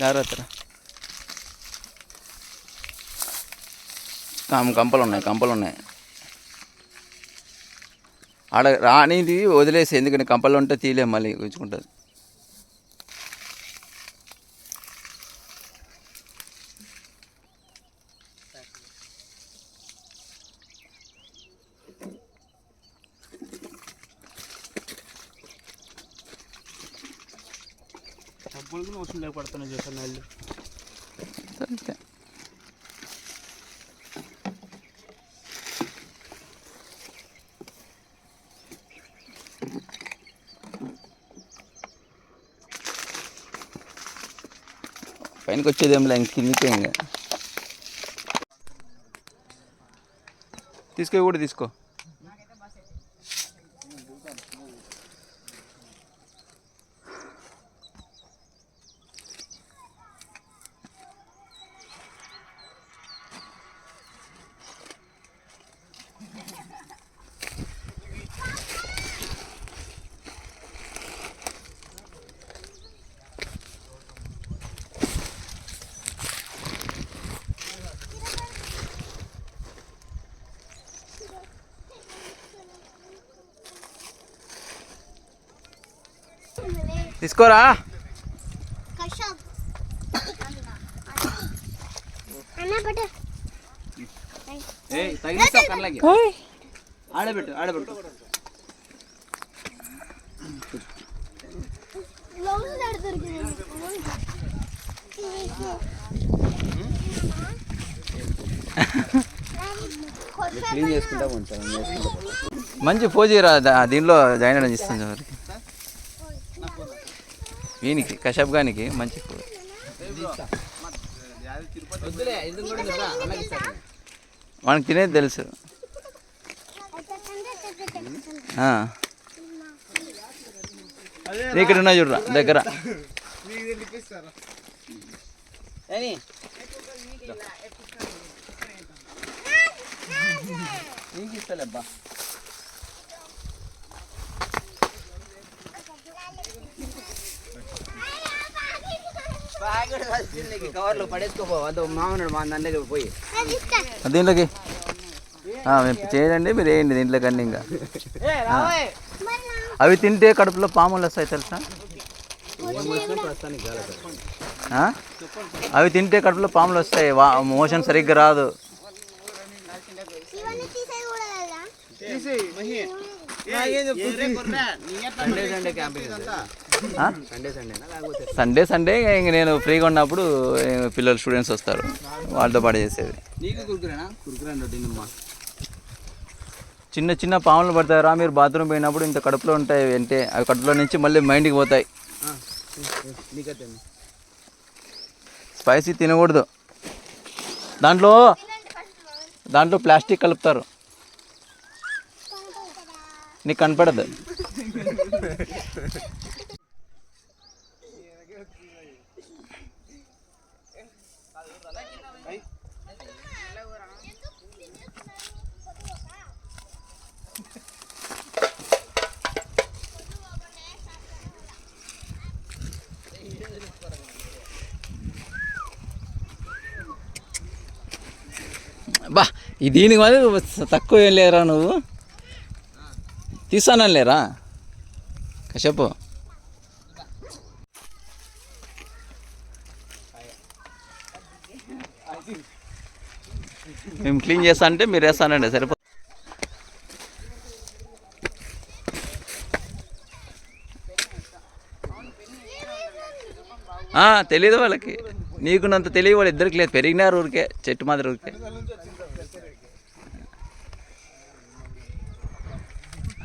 జాగ్రత్త కంపలు ఉన్నాయి కంపలు ఉన్నాయి. ఆడ రానిది వదిలేసి ఎందుకంటే కంపలు ఉంటే తీయలేం మళ్ళీ ఉంచుకుంటుంది డబ్బులకి అవసరం లేకపోతున్నాయి చేస్తాను వాళ్ళు సరే పైనకి వచ్చేది ఏం లేదు కిందికే ఇంకా. తీసుకో కూడా తీసుకో. తీసుకోరా. ఆడబెట్టు ఆడబెట్టు క్లీన్ చేసుకుంటా ఉంటాను మంచి పోజీరా దీనిలో జాయిన్ అయినా ఇస్తాను ఎవరికి. వీనికి కశ్యప్ గానికి మంచి ఫోజ్ మనకి తినేది తెలుసు. నీ ఇక్కడ ఉన్నా చూడరా దగ్గర. నీకు ఇస్తలేబ్బా. కవర్లో పడేసుకోపో మామూలు మా దాంట్లో పోయి దీంట్లోకి? ఆ, మేము చేయండి మీరు వేయండి దీంట్లోకి అన్నీ ఇంకా అవి తింటే కడుపులో పాములు వస్తాయి తెలుసా? ఆ? అవి తింటే కడుపులో పాములు వస్తాయి. వా మోషన్ సరిగ్గా రాదు. క్యాంపింగ్? సండే సండే సండే ఇంక నేను ఫ్రీగా ఉన్నప్పుడు పిల్లలు స్టూడెంట్స్ వస్తారు. వాళ్ళతో పాటు చేసేది. చిన్న చిన్న పాములు పడతారా మీరు బాత్రూమ్ పోయినప్పుడు ఇంత కడుపులో ఉంటాయి అంటే అవి కడుపులో నుంచి మళ్ళీ మైండ్కి పోతాయి. స్పైసీ తినకూడదు. దాంట్లో దాంట్లో ప్లాస్టిక్ కలుపుతారు. నీకు కనపడదు. బా ఈ దీనికి మరి తక్కువ ఏం లేరా నువ్వు. తీసానని లేరా? కశ్యపు మేము క్లీన్ చేస్తా అంటే మీరు వేస్తానండి సరిపో. తెలియదు తెలీదు వాళ్ళకి. నీకున్నంత తెలియ వాళ్ళు ఇద్దరికి లేదు పెరిగినారు ఊరికే చెట్టు మాదిరి ఊరికే.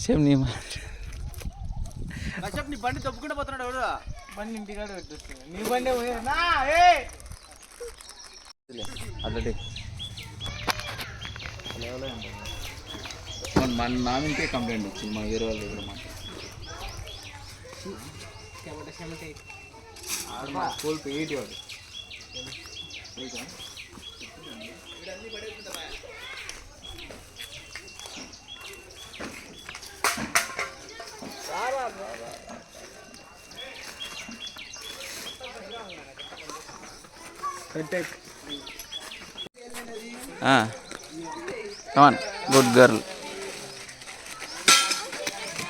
సేమ్ నీ మాట కశ్యప్ నీ బండి తప్పుకుంటూ పోతున్నాడు ఎవరు బండి ఇంటికాడ పెట్టేస్తుంది నీ బండి నా ఏ! అట్లే మన మన నామికే కంప్లైంట్ వచ్చింది. మా వేరే వాళ్ళు దగ్గర మాట స్కూల్ ఎయిట్ వాడు. కమాన్ గుడ్ గర్ల్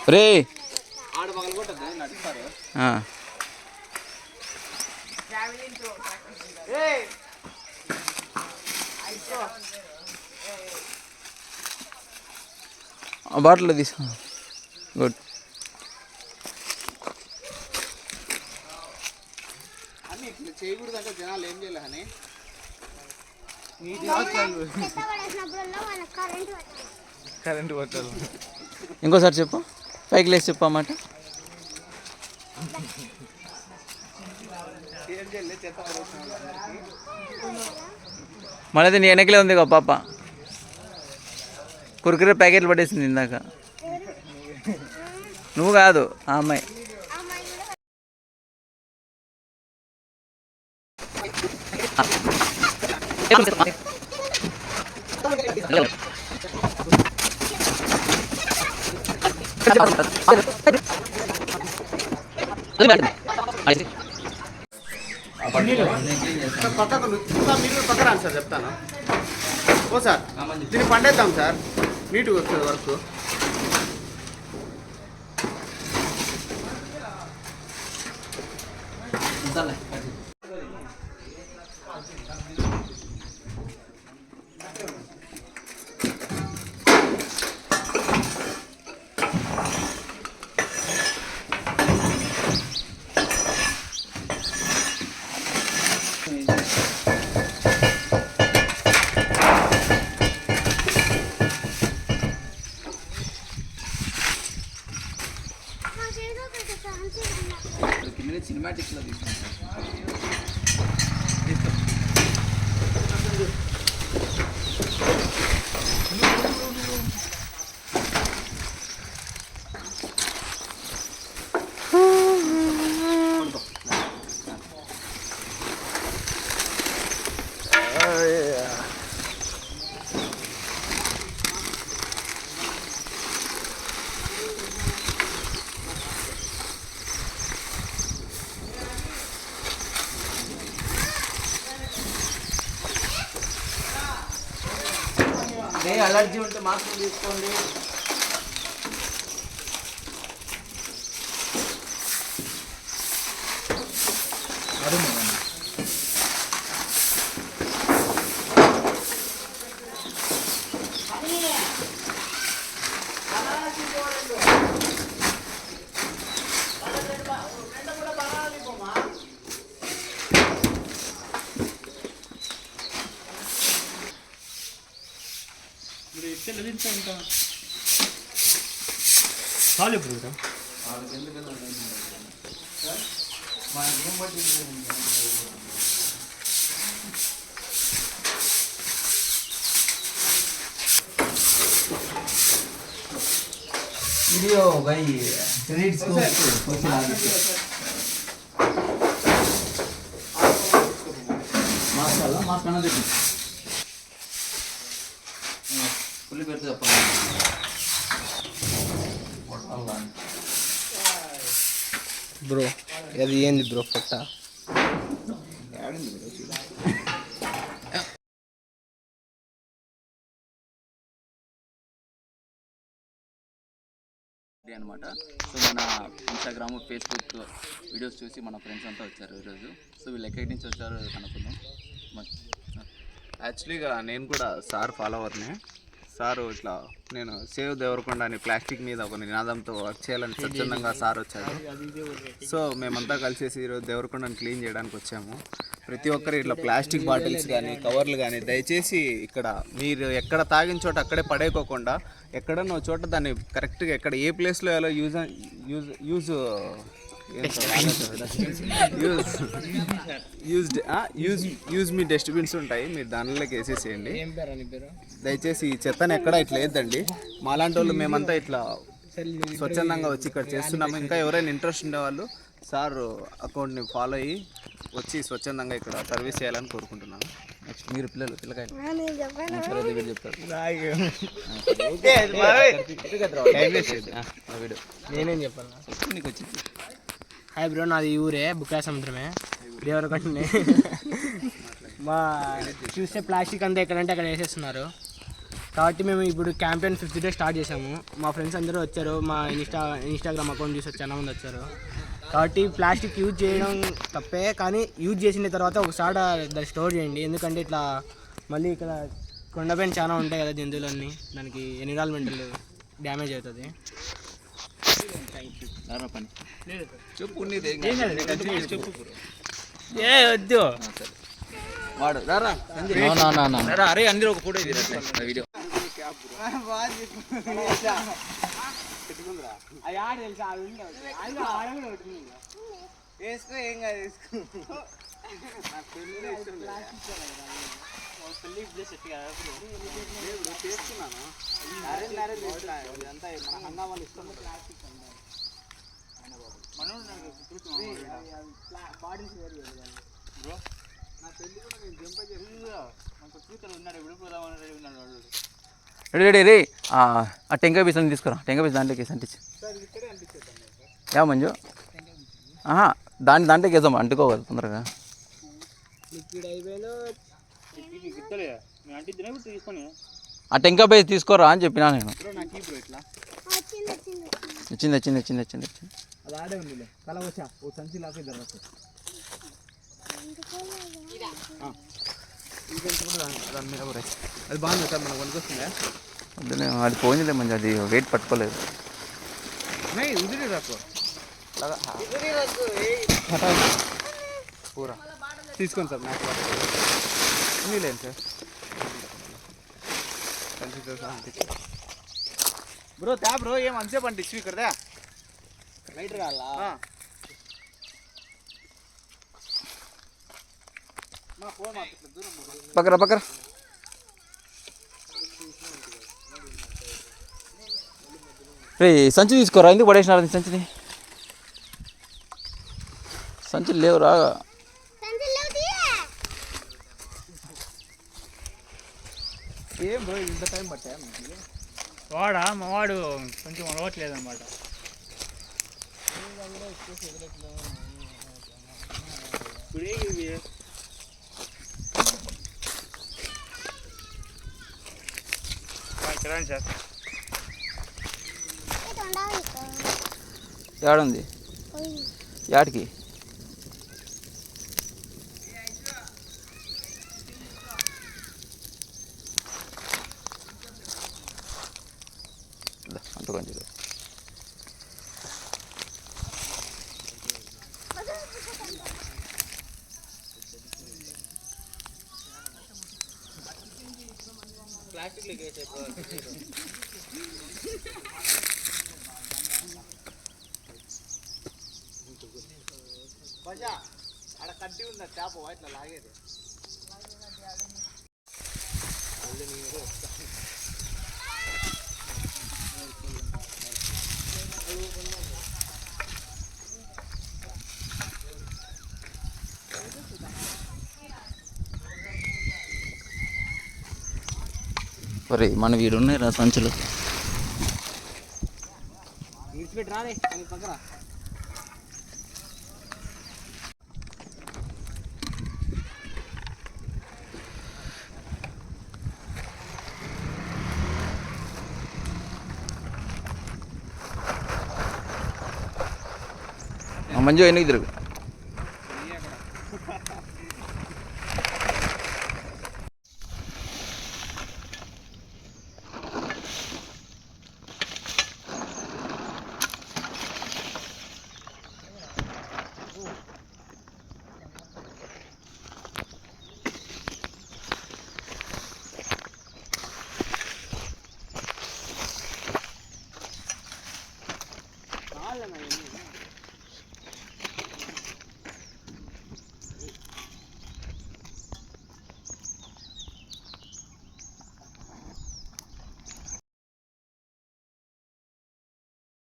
రే ఆడ పగల కొట్టద్దు నడుస్తారు బాటిల్ తీసుకో గుడ్ కరెంట్ పెట్టాలి. ఇంకోసారి చెప్పు. పైకి లేచి చెప్పు అన్నమాట మనది నీ వెనకలే ఉంది కదా పాప. కురుకురే ప్యాకెట్లు పడేసింది ఇందాక. నువ్వు కాదు ఆ అమ్మాయి కూడా సార్ పక్కకు సార్ మీరు కూడా సార్ చెప్తాను ఓ సార్ దీన్ని పండేద్దాం సార్. నీట్గా వస్తుంది వరకు. అలర్జీ ఉంటే మాస్క్ తీసుకోండి. చాలు ఇప్పుడు వీడియో బై రీడ్స్ మాస్క్ అలా మాస్క్ అన్నది పుల్లి బ్రో. అది ఏంది బ్రో పొట్ట? అనమాట సో మన ఇన్స్టాగ్రామ్ ఫేస్బుక్ వీడియోస్ చూసి మన ఫ్రెండ్స్ అంతా వచ్చారు ఈరోజు. సో వీళ్ళు ఎక్కడి నుంచి వచ్చారో కనుక్కుందాం. మ- యాక్చువల్లీగా నేను కూడా సార్ ఫాలోవర్ని సారు ఇట్లా నేను సేవ్ దేవరకొండ అని ప్లాస్టిక్ మీద ఒక నినాదంతో వర్క్ చేయాలని స్వచ్ఛందంగా సార్ వచ్చారు. సో మేమంతా కలిసేసి ఈరోజు దేవరకొండని క్లీన్ చేయడానికి వచ్చాము. ప్రతి ఒక్కరు ఇట్లా ప్లాస్టిక్ బాటిల్స్ కానీ కవర్లు కానీ దయచేసి ఇక్కడ మీరు ఎక్కడ తాగిన చోట అక్కడే పడేకోకుండా ఎక్కడన్నా చోట దాన్ని కరెక్ట్గా ఎక్కడ ఏ ప్లేస్లో ఎలా use use use used use use మీ డస్ట్బిన్స్ ఉంటాయి మీరు దానిలోకి వేసేసేయండి. దయచేసి ఈ చెత్తను ఎక్కడ ఇట్లా వేద్దండి మాలాంటి వాళ్ళు మేమంతా ఇట్లా స్వచ్ఛందంగా వచ్చి ఇక్కడ చేస్తున్నాము. ఇంకా ఎవరైనా ఇంట్రెస్ట్ ఉండేవాళ్ళు సార్ అకౌంట్ని ఫాలో అయ్యి వచ్చి స్వచ్ఛందంగా ఇక్కడ సర్వీస్ చేయాలని కోరుకుంటున్నాను. నెక్స్ట్ మీరు పిల్లలు పిల్లకాయలు. చెప్తారు. నేనేం చెప్పాలి చెప్పు నీకు వచ్చింది. హాయ్ బ్రో నాది ఊరే బుక్కా సముద్రమే దేవరకట్నే మా చూస్తే ప్లాస్టిక్ అంతా ఎక్కడంటే అక్కడ వేసేస్తున్నారు. కాబట్టి మేము ఇప్పుడు క్యాంపెయిన్ ఫిఫ్త్ డే స్టార్ట్ చేసాము మా ఫ్రెండ్స్ అందరూ వచ్చారు మా ఇన్స్టా ఇన్స్టాగ్రామ్ అకౌంట్ చూసి చాలా మంది వచ్చారు. కాబట్టి ప్లాస్టిక్ యూజ్ చేయడం తప్పే కానీ యూజ్ చేసిన తర్వాత ఒకసారి దాన్ని స్టోర్ చేయండి. ఎందుకంటే ఇట్లా మళ్ళీ ఇక్కడ కొండపైన చాలా ఉంటాయి కదా జంతువులన్నీ. దానికి ఎన్విరాన్మెంటల్ డ్యామేజ్ అవుతుంది. చెప్పు ఏ వద్దు వాడు రారా నా నా నా రా అరే అందరూ ఒక ఫోటో ఇది వీడియో వేసుకో ఏం కాదు వేసుకో రెడీ రెడీ రే ఆ ఆ టెంకాయ పీస్ అన్ని తీసుకురా. టెంకాయ పీస్ దాంట్లోకి వేసి అంటించి. యా మంజు. ఆహా దాన్ని దాంట్లోకి వేద్దాం అంటుకోవాలి తొందరగా. ఆ టెంకా బేస్ తీసుకోరా అని చెప్పినా నేను. వచ్చింది వచ్చింది వచ్చింది వచ్చింది వచ్చింది అది బాగుంది సార్ మనకు వస్తుందా అదే అది పోయిందిలే మంచి అది వెయిట్ పట్టుకోలేదు. ఉదిరి రాకు. తీసుకోండి సార్ నాకు లేదు సార్. బ్రో తా బ్రో ఏం అంతసేపు అంటే ఇచ్చి ఇక్కడ లైట్ కావాలా? పక్కరా పక్కరా. రే సంచి తీసుకోరా? ఎందుకు పడేసినారు సంచిని? సంచులు లేవు రా సంచులు తీయ ఏం బ్రో ఇంత టైం పట్టా? వాడా మా వాడు కొంచెం అలవట్లేదు అనమాట సార్ ఏడుంది యాడికి? బజా ఆడ కట్టి ఉన్న చేప ఇట్లా లాగేది మరి మన వీడు ఉన్నాయి రా సంచులు విడిచిపెట్టి రాలే